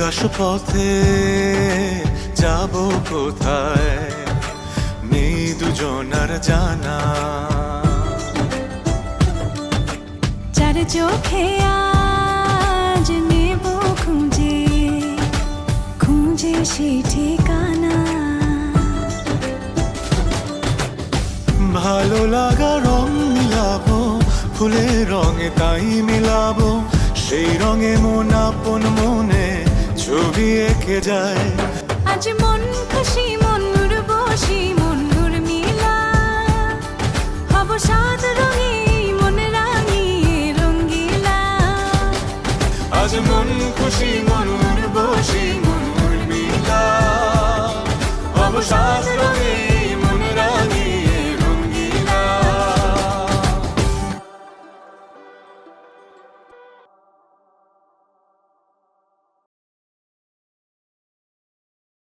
উদাস পথে যাব কোথায়? নেই দুজনার জানা। চার চোখে আজ নেব খুঁজে খুঁজে সেই ঠিকানা। ভালো লাগা রং মিলাবো ফুলের রঙে তাই মিলাবো সেই রঙে মন আপন মনে ছবি এঁকে যায়? আজ মন খুশি মন বসি মন মিলা। হব সাত রঙে মন রাঙিয়ে রঙ্গিলা আজ মন খুশি মন